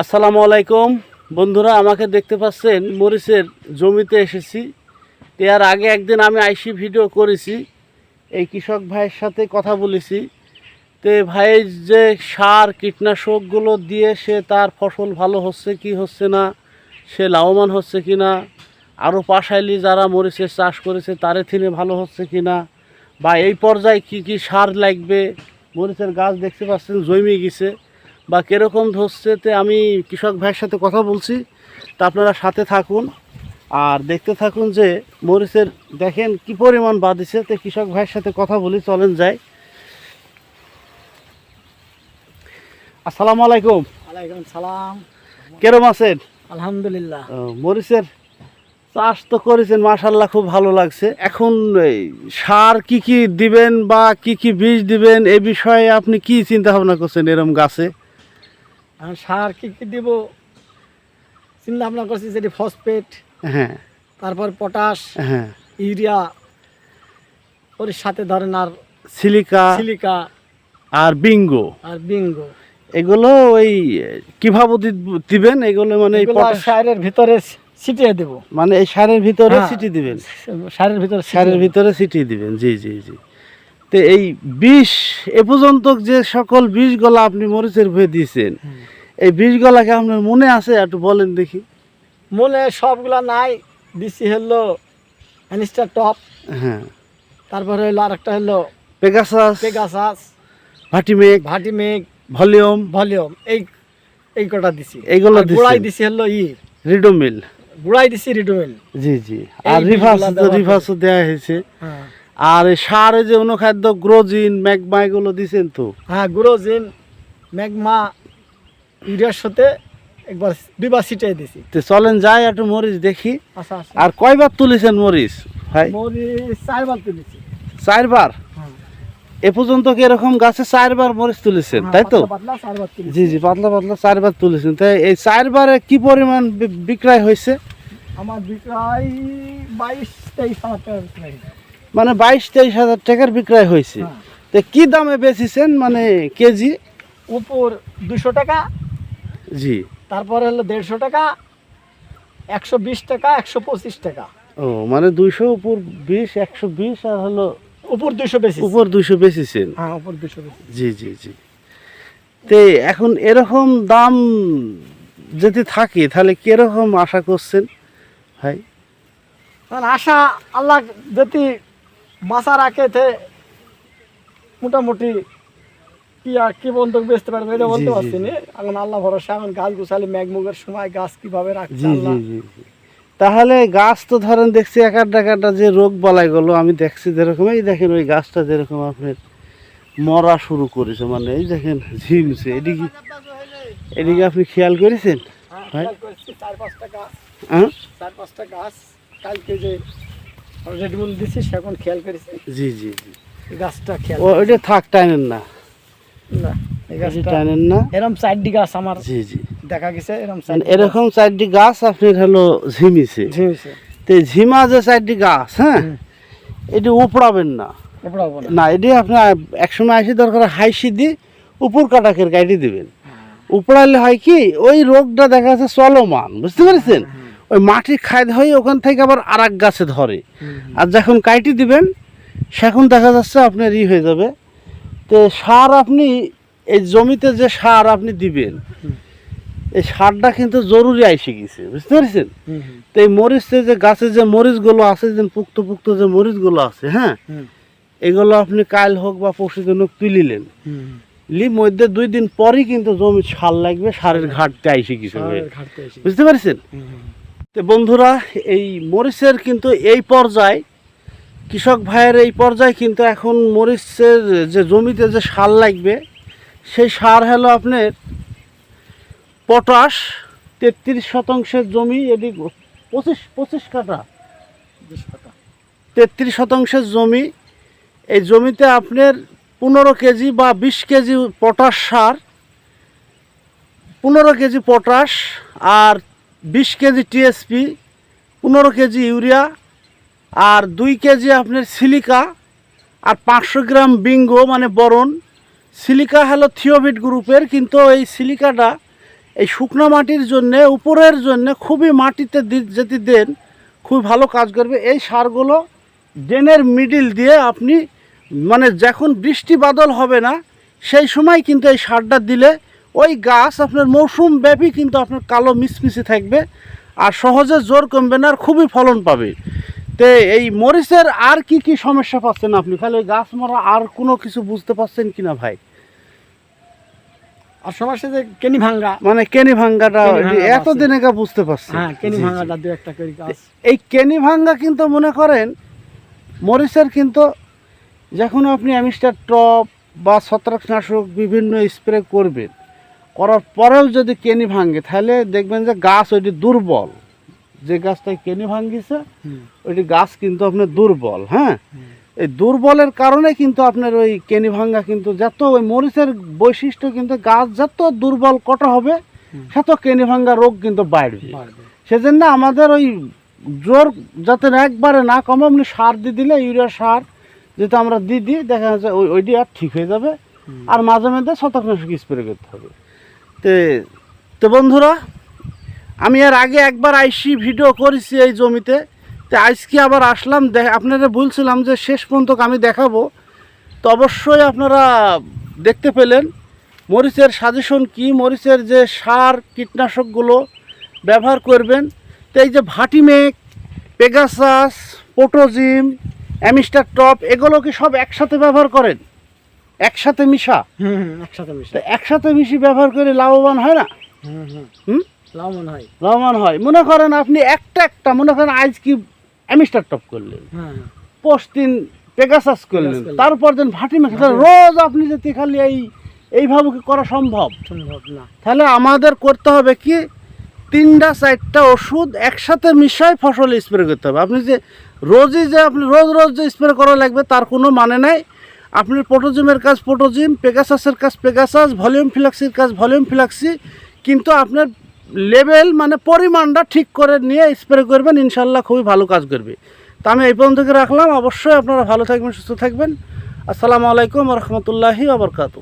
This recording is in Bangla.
আসসালামু আলাইকুম। বন্ধুরা, আমাকে দেখতে পাচ্ছেন, মরিচের জমিতে এসেছি। এর আগে একদিন আমি আইসি ভিডিও করেছি। এই কৃষক ভাইয়ের সাথে কথা বলেছি। তে ভাই, যে সার, কীটনাশকগুলো দিয়ে সে তার ফসল ভালো হচ্ছে কি হচ্ছে না, সে লাভবান হচ্ছে কি না, আরও পাশাইলি যারা মরিচের চাষ করেছে, তারে থিনে ভালো হচ্ছে কি না, বা এই পর্যায়ে কি কি সার লাগবে, মরিচের গাছ দেখতে পাচ্ছেন, জমি গেছে। বা কীরকম ধরছে তে আমি কৃষক ভাইয়ের সাথে কথা বলছি তা আপনারা সাথে থাকুন। আর দেখতে থাকুন যে মরিচের দেখেন কি পরিমাণ বাঁধিছে তো কৃষক ভাইয়ের সাথে কথা বলি চলেন যাই। আসসালামু আলাইকুম। ওয়ালাইকুম সালাম। কেরম আছেন? আলহামদুলিল্লাহ। মরিচের চাষ তো করেছেন মাশাল্লাহ খুব ভালো লাগছে। এখন এই সার কি কি দিবেন বা কি কি বীজ দিবেন এ বিষয়ে আপনি কি চিন্তা ভাবনা করছেন এরম গাছে? সার কি কি দিব? চিন্তা ভাবনা করছি যেটি ফসফেট হ্যাঁ। তারপর পটাশ হ্যাঁ। ইউরিয়া ওর সাথে ধরেন আর সিলিকা। সিলিকা। আর বিঙ্গো। আর বিঙ্গো। এগুলো ওই কীভাবে দিবেন? এগুলো মানে সারের ভিতরে ছিটিয়ে দেব। মানে এই সারের ভিতরে হ্যাঁ। সিটি দিবেন। সারের ভিতরে সারের ভিতরে ছিটিয়ে দিবেন। জি জি জি। তো এই বিষ এ পর্যন্ত যে সকল বীজগুলো আপনি মরিচের ভয়ে দিয়েছেন। এই বীজগুলাকে আপনার মনে আছে? একটু বলেন দেখি। মনে সবগুলা নাই। দিছি হলো অ্যানিস্টার টপ হ্যাঁ। তারপরে হলো আরেকটা হলো Pegasus Pegasus Vertimec Vertimec volume. Volume এই এই কটা দিছি। এইগুলো গুড়াই দিছি হলো ই। রিডোমিল। গুড়াই দিছি রিডোমেল। জি জি। আর রিভার্স রিভার্সও দেওয়া হয়েছে। হ্যাঁ। আর এই সারে যে অনুখাদ্য গ্রোজিন ম্যাগমা এগুলো দিছেন তো? হ্যাঁ গ্রোজিন ম্যাগমা ইউরিয়ার সাথে একবার দুইবার ছিটাই দিছি। তো চলেন যাই একটু মরিচ দেখি। আচ্ছা আচ্ছা। আর কয়বার তুলেছেন মরিচ ভাই? মরিচ চারবার তুলেছি। চারবার? হ্যাঁ। এ পর্যন্ত কি এরকম গাছে চারবার মরিচ তুলেছেন হ্যাঁ, তাই তো? পাতলা পাতলা চারবার জি জি পাতলা পাতলা চারবার তুলেছেন। তাই এই চারবারে কি পরিমাণ বিক্রয় হয়েছে? আমার বিক্রয় বাইশ তেইশ হাজার টাকা। মানে বাইশ তেইশ হাজার টাকার বিক্রয় হয়েছে। হ্যাঁ। তো কি দামে বেচিছেন? মানে কেজি? উপর দুশো টাকা জি। তারপরে হলো দেড়শো টাকা একশো বিশ টাকা একশো পঁচিশ টাকা। ও মানে দুইশো উপর বিশ একশো বিশ আর হলো উপর দুশো বেশি উপর দুইশো বেচেছেন? হ্যাঁ উপর দুশো বেশি জি জি জি। তে এখন এরকম দাম যদি থাকে তাহলে কীরকম আশা করছেন ভাই? আশা আল্লাহ যদি বাঁচা রাখে তে মোটামুটি কি আর কি বন্ধু বেচতে পারবে এটা বলতে পারছি না। এখন আল্লাহ ভরসা এখন গাছ গুছালি ম্যাগমুগের সময় গাছ কীভাবে রাখছে আল্লাহ। তাহলে গাছ তো ধরেন দেখছি এক আধটা কাটা যে রোগ বলাই গেলো আমি দেখছি যেরকম এই দেখেন ওই গাছটা যেরকম আপনার মরা শুরু করেছে মানে এই দেখেন ঝিমছে। এদিকে এদিকে আপনি খেয়াল করেছেন? হ্যাঁ, চার পাঁচটা গাছ। হ্যাঁ? চার পাঁচটা গাছ কালকে যে দিছি খেয়াল করেছি। জি জি জি। গাছটা খেয়াল ও ওইটা থাক না। না এই গাছটা না। চারটি গাছ আমার জি জি। দেখা গেছে মানে এরকম চারটি গাছ আপনার হলো ঝিমিছে। ঝিমছে। তো এই ঝিমা যে চারটি গাছ হ্যাঁ এটি উপড়াবেন না। এটি আপনার একসময় আসি দরকার হাইসি দিয়ে উপর কাটাকের গাইডি দিবেন। উপড়ালে হয় কি ওই রোগটা দেখা যাচ্ছে চলমান বুঝতে পেরেছেন? ওই মাটি খায় হয়ে ওখান থেকে আবার আর এক গাছে ধরে। আর যখন কাইটি দিবেন সেখন দেখা যাচ্ছে আপনার ই হয়ে যাবে। তো সার আপনি এই জমিতে যে সার আপনি দিবেন এই সারটা কিন্তু জরুরি আইসে গেছে বুঝতে পেরেছেন? তো এই মরিচে যে গাছে যে মরিচগুলো আছে যে পুক্ত পুক্ত যে মরিচগুলো আছে হ্যাঁ? এগুলো আপনি কাল হোক বা পরশু দিন হোক তুলিলেন লি মধ্যে দুই দিন পরই কিন্তু জমির সার লাগবে সারের ঘাটতে আইসে এসে। বুঝতে পারছেন। তো বন্ধুরা এই মরিচের কিন্তু এই পর্যায়ে কৃষক ভাইয়ের এই পর্যায়ে কিন্তু এখন মরিচের যে জমিতে যে সার লাগবে সেই সার হলো আপনার পটাশ তেত্রিশ শতাংশের জমি এটি পঁচিশ পঁচিশ কাটা তেত্রিশ শতাংশের জমি এই জমিতে আপনার পনেরো কেজি বা বিশ কেজি পটাশ সার পনেরো কেজি পটাশ আর বিশ কেজি টিএসপি, পনেরো কেজি ইউরিয়া আর দুই কেজি আপনার সিলিকা আর পাঁচশো গ্রাম বিঙ্গো মানে বরণ। সিলিকা হলো থিওভিট গ্রুপের, কিন্তু এই সিলিকাটা এই শুকনো মাটির জন্য, উপরের জন্য খুবই মাটিতে যদি দেন, খুব ভালো কাজ করবে। এই সারগুলো ড্রেনের মিডিল দিয়ে আপনি মানে যখন বৃষ্টি বাদল হবে না, সেই সময় কিন্তু এই সারটা দিলে ওই গাছ আপনার মৌসুম ব্যাপী কিন্তু আপনার কালো মিসমিসে থাকবে আর সহজে জোর কমবে না আর খুবই ফলন পাবে। তে এই মরিচের আর কি কি সমস্যা পাচ্ছেন আপনি? খালি ওই গাছ মরা আর কোনো কিছু বুঝতে পারছেন কিনা ভাই? আর সমস্যা যে কেনি ভাঙ্গা। মানে কেনি ভাঙ্গাটা এতদিন একা বুঝতে পারছি। হ্যাঁ কেনি। ভাঙ্গাটা দু একটা করে গাছ। এই কেনি ভাঙ্গা কিন্তু মনে করেন মরিচের কিন্তু যখন আপনি অ্যামিস্টার টপ বা ছত্রাকনাশক বিভিন্ন স্প্রে করবেন করার পরেও যদি কেনি ভাঙ্গে তাহলে দেখবেন যে গাছ ওইটি দুর্বল। যে গাছটায় কেনি ভাঙ্গিছে ওইটি গাছ কিন্তু আপনার দুর্বল হ্যাঁ? এই দুর্বলের কারণে কিন্তু আপনার ওই কেনি ভাঙ্গা কিন্তু যত ওই মরিচের বৈশিষ্ট্য কিন্তু গাছ যত দুর্বল কটা হবে। সেত কেনি ভাঙ্গা রোগ কিন্তু বাড়বে। সেজন্য আমাদের ওই জোর যাতে একবারে না কমে আপনি সার দিয়ে দিলে ইউরিয়া সার যেটা আমরা দিয়ে দিই দেখা যাচ্ছে ওই ওইটি আর ঠিক হয়ে যাবে। আর মাঝে মাঝে শতকনাশক স্প্রে করতে হবে। তে, তো বন্ধুরা, আমি এর আগে একবার আইসি ভিডিও করেছি এই জমিতে। তো আজকে আবার আসলাম আপনারা বলছিলাম যে শেষ পর্যন্ত আমি দেখাবো। তো অবশ্যই আপনারা দেখতে পেলেন, মরিচের সাজেশন কি? মরিচের যে সার, কীটনাশকগুলো ব্যবহার করবেন। তো এই যে ভাটিমেক, পেগাসাস, পোটোজিম, অ্যামিস্টার টপ, এগুলো কি সব একসাথে ব্যবহার করেন? একসাথে মিশা? একসাথে মিশে। একসাথে মিশি ব্যবহার করে লাভবান হয় না? হুম হুম। হুম? লাভ মনে হয়। লাভবান হয়। মনে করেন আপনি একটা একটা মনে করেন আজ কি অ্যামিস্টার টপ করলেন। হ্যাঁ হ্যাঁ। পোস্ট দিন পেগাসাস করলেন। করলেন। তারপর দিন ভাটি মেখে রোজ আপনি যদি খালি এই এইভাবে কি করা সম্ভব? সম্ভব না। তাহলে আমাদের করতে হবে কি? তিনটা চারটা ওষুধ একসাথে মিশাই ফসল স্প্রে করতে হবে। আপনি যে রোজই যে আপনি রোজ রোজ যে স্প্রে করা লাগবে তার কোনো মানে নাই। আপনি পোটোজিমের কাজ পটোজিম, পেগাসাসের কাজ পেগাসাস, ভলিউম ফিলাক্সির কাজ ভলিউম ফিলাক্সি, কিন্তু আপনার লেভেল মানে পরিমাণটা ঠিক করে নিয়ে স্প্রে করবেন ইনশাল্লাহ খুবই ভালো কাজ করবে। তা আমি এই পর্যন্ত রাখলাম, অবশ্যই আপনারা ভালো থাকবেন, সুস্থ থাকবেন। আসসালামু আলাইকুম রহমতুল্লাহি আবরকাতু